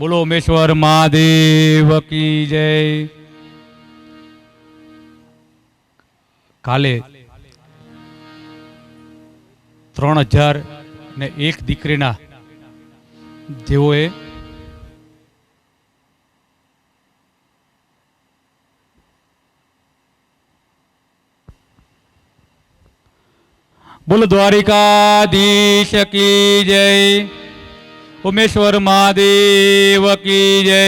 બોલો ઉમેશ્વર મહાદેવ કી જય. કાલે ત્રણ હજાર ને એક દીકરીના જેઓએ બોલો દ્વારિકાધીશ કી જય. ઉમેશ્વર મહાદેવ કી જય.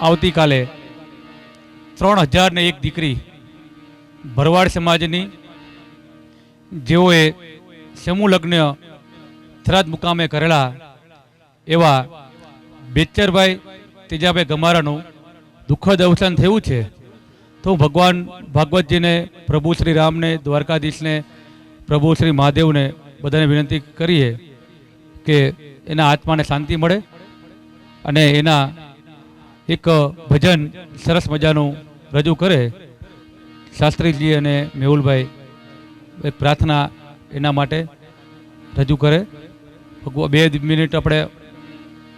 આવતીકાલે ત્રણ હજાર ને એક દીકરી ભરવાડ સમાજની, જેઓએ સમૂહ લગ્ન થરાદ મુકામે કરેલા એવા બેચરભાઈ તેજાભાઈ ગમારાનું દુઃખદ અવસાન થયું છે. તો ભગવાન ભાગવતજીને, પ્રભુ શ્રી રામને, દ્વારકાધીશને, પ્રભુ શ્રી મહાદેવને બધાને વિનંતી કરીએ કે એના આત્માને શાંતિ મળે અને એના એક ભજન સરસ મજાનું રજૂ કરે. શાસ્ત્રીજી અને મેહુલભાઈ એક પ્રાર્થના એના માટે રજૂ કરે. ભગવા બે મિનિટ આપણે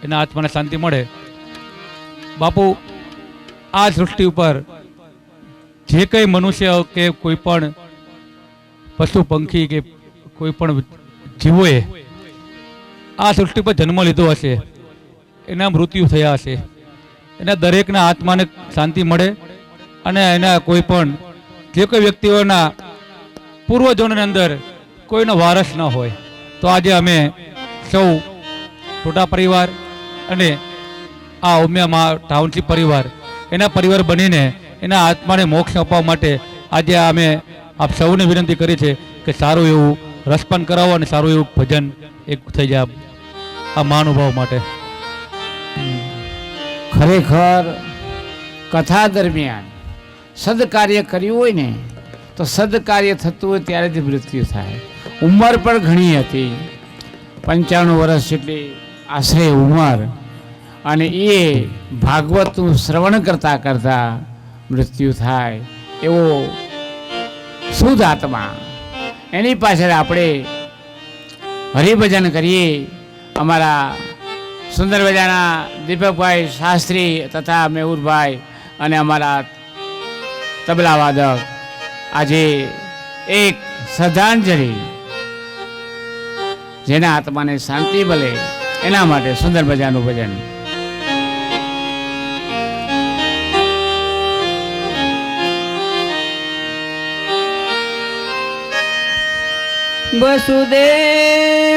એના આત્માને શાંતિ મળે. બાપુ, આ સૃષ્ટિ ઉપર જે કંઈ મનુષ્ય કે કોઈ પણ પશુ, પંખી કે કોઈ પણ જીવોએ આ સૃષ્ટિ પર જન્મ લીધો હશે. એના મૃત્યુ થયા હશે. એના દરેકના આત્માને શાંતિ મળે અને એના કોઈ પણ, જે કોઈ વ્યક્તિઓના પૂર્વજોની અંદર કોઈનો વારસ ન હોય. તો આજે અમે સૌ ટોટા પરિવાર અને આ ઉમિયામાં ટાઉનશીપ પરિવાર, એના પરિવાર બનીને એના આત્માને મોક્ષ અપાવવા માટે આજે અમે આપ સૌને વિનંતી કરી છે કે સારું એવું રસપાન કરાવો અને સારું એવું ભજન એક થઈ જાય. આ મહાનુભાવ માટે. ખરેખર કથા દરમિયાન સદકાર્ય કર્યું હોય ને, તો સદકાર્ય થતું હોય ત્યારે જ મૃત્યુ થાય. ઉંમર પણ ઘણી હતી. પંચાણું વર્ષ જેટલી આશરે ઉંમર અને એ ભાગવતનું શ્રવણ કરતા કરતા મૃત્યુ થાય એવો શુદ્ધ આત્મા. એની પાછળ આપણે હરિભજન કરીએ અમારા સુંદર મજાના દીપકભાઈ શાસ્ત્રી તથા મેહુરભાઈ અને અમારા તબલા વાદક આજે એક શ્રદ્ધાંજલિ જેના આત્માને શાંતિ મળે એના માટે સુંદર મજાનું ભજન.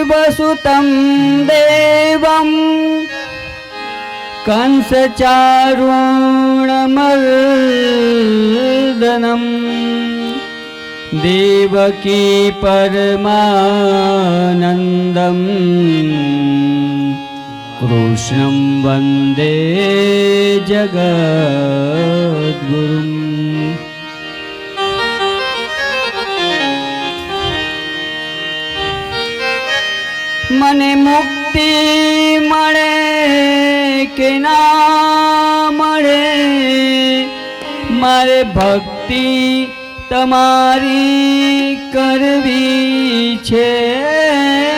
वसुदेवसुतं देवं कंसचारुणमर्दनं। देवकी परमानन्दं। कृष्णं वन्दे जगद्गुरुम् ના મળે. મારે ભક્તિ તમારી કરવી છે.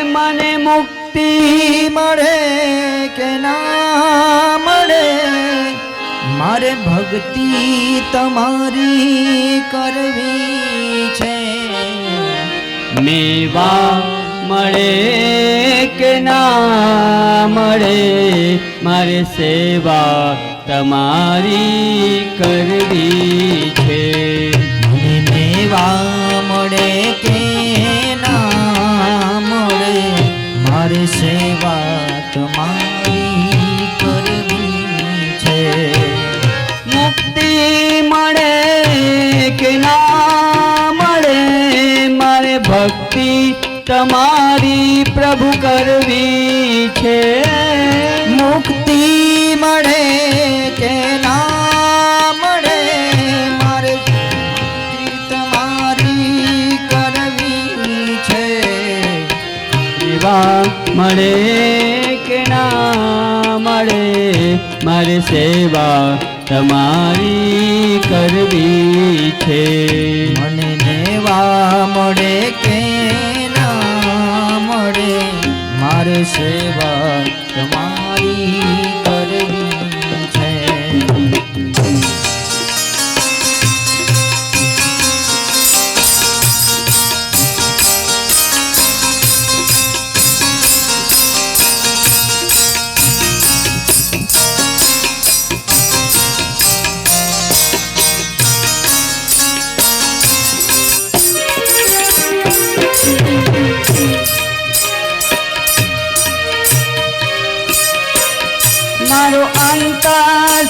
મને મુક્તિ મળે કે ના મળે? મારે ભક્તિ તમારી કરવી છે. મેવા મળે કે ના મળે? મારે સેવા તમારી કરવી છે. મને મેવા મળે કે ના મળે મારે સેવા તમારી કરવી છે. મુક્તિ મળે કે ના મળે મારે ભક્તિ તમારી પ્રભુ કરવી છે. મુક્તિ મળે કે ના મળે? મારે તમારી કરવી છે. સેવા મળે કે ના મળે? મારે સેવા તમારી કરવી છે.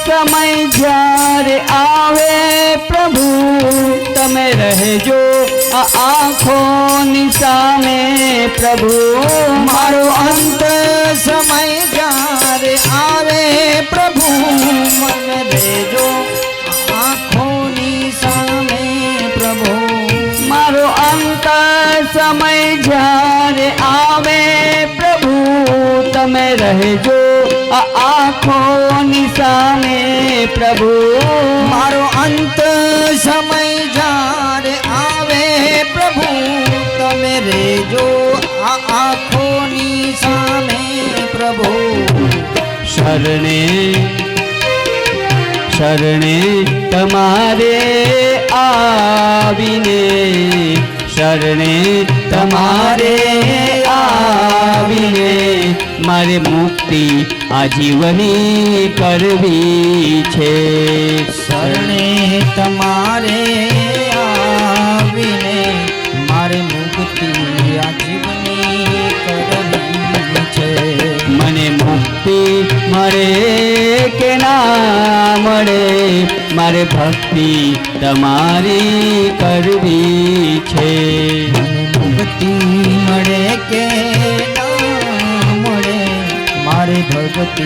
સમય જ્યારે આવે પ્રભુ તમે રહેજો આ આંખોની સામે પ્રભુ મારો અંત સમય જ્યારે આવે પ્રભુ મન દેજો આંખોની સામે પ્રભુ મારો અંત સમય જ્યારે આવે પ્રભુ તમે રહેજો આ આંખોની સામે પ્રભુ. મારો અંત સમય જ્યારે આવે પ્રભુ, તમે રેજો આ આંખોની સામે પ્રભુ. શરણે શરણે તમારે આવીને, શરણે તમારે આવીને, મારે મુક્તિ આજીવની કરવી છે. શરણે તમારે આવીને મારે મુક્તિ આજીવની કરવી છે. મને મુક્તિ મળે કે ના મળે? મારે ભક્તિ તમારી કરવી છે. મુક્તિ મળે કે મારે ભક્તિ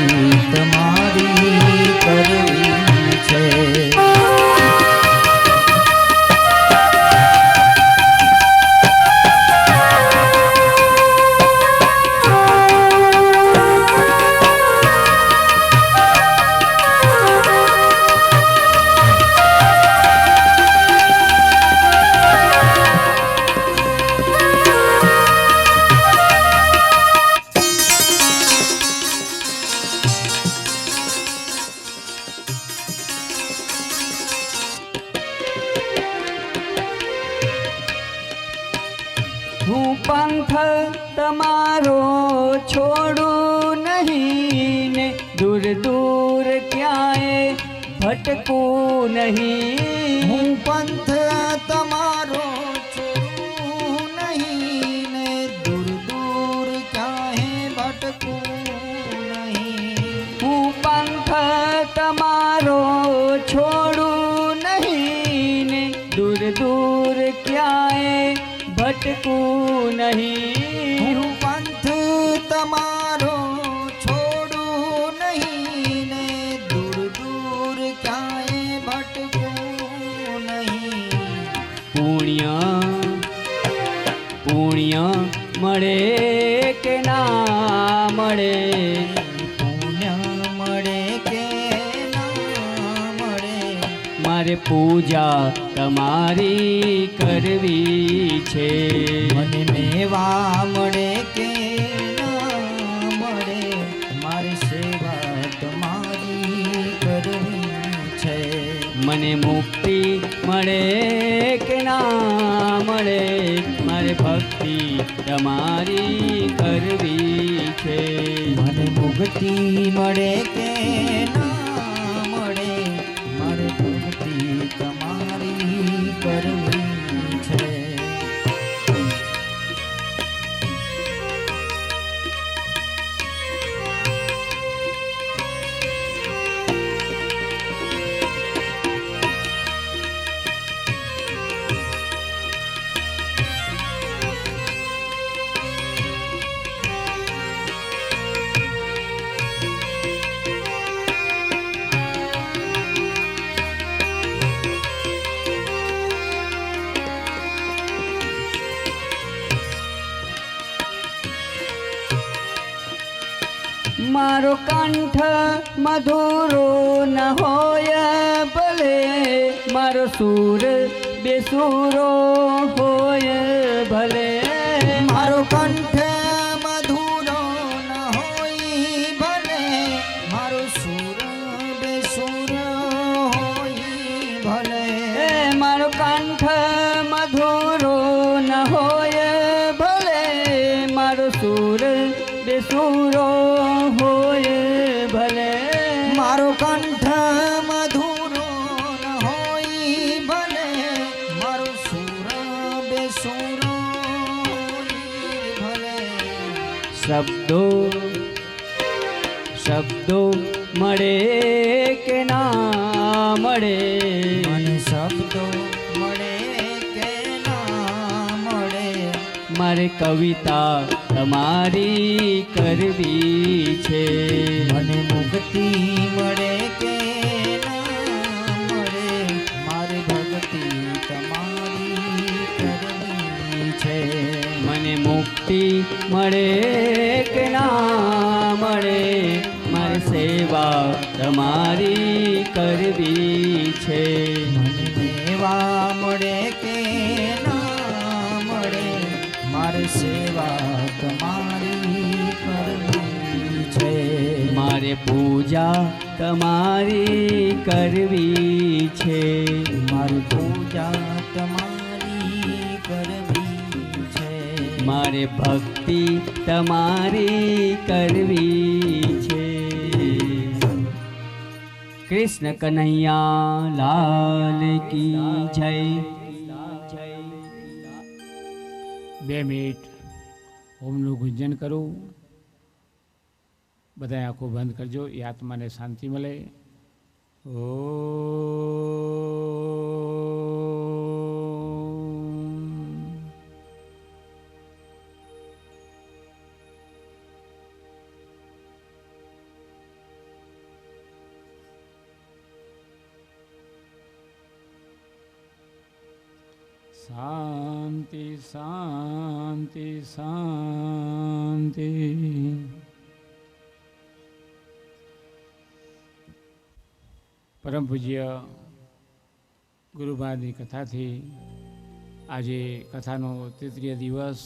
ભટકું નહીં હું પંથ તમારો છોડું નહીં ને દૂર દૂર ક્યાંય ભટકું નહીં. હું પંથ તમારો છોડું નહીં ને દૂર દૂર ક્યાંય ભટકું નહીં। હું પંથ તમારો પુણ્ય મળે કે ના મળે? પુણ્ય મળે કે ના મળે? મારે પૂજા તમારી કરવી છે. મને મેવા મળે કે મળે? મારી સેવા તમારી કરવી છે. મને મુક્તિ મળે કે ના મળે? મારે ભક્તિ તમારી કરવી છે. મને મુક્તિ મળે કે મારો કંઠ મધુરો ન હોય ભલે, મારો સૂર બેસુરો હોય ભલે. મારો કંઠ મધુરો ન હોય ભલે, મારો સુર બેસુર હોય ભલે. મારો કંઠ મધુરો ન હોય ભલે, મારો સૂર બેસુરો શબ્દો શબ્દો મળે કે ના મળે? મને શબ્દો મળે કે ના મળે? મારે કવિતા તમારી કરવી છે. મને મુક્તિ મળે કે મુક્તિ મળે કે ના મળે? મારે સેવા તમારી કરવી છે. સેવા મળે કે ના મળે? મારે સેવા તમારી કરવી છે. મારે પૂજા તમારી કરવી છે. મારી પૂજા તમારી કરવી મારે ભક્તિ તમારી કરવી છે. કૃષ્ણ કનૈયા લાલ કી જય. બે મિનિટ ઓમનું ગુંજન કરું. બધા આંખો બંધ કરજો. એ આત્માને શાંતિ મળે. ઓ શાંતિ શાંતિ શાંતિ. પરમ પૂજ્ય ગુરુભાની કથાથી આજે કથાનો તૃતીય દિવસ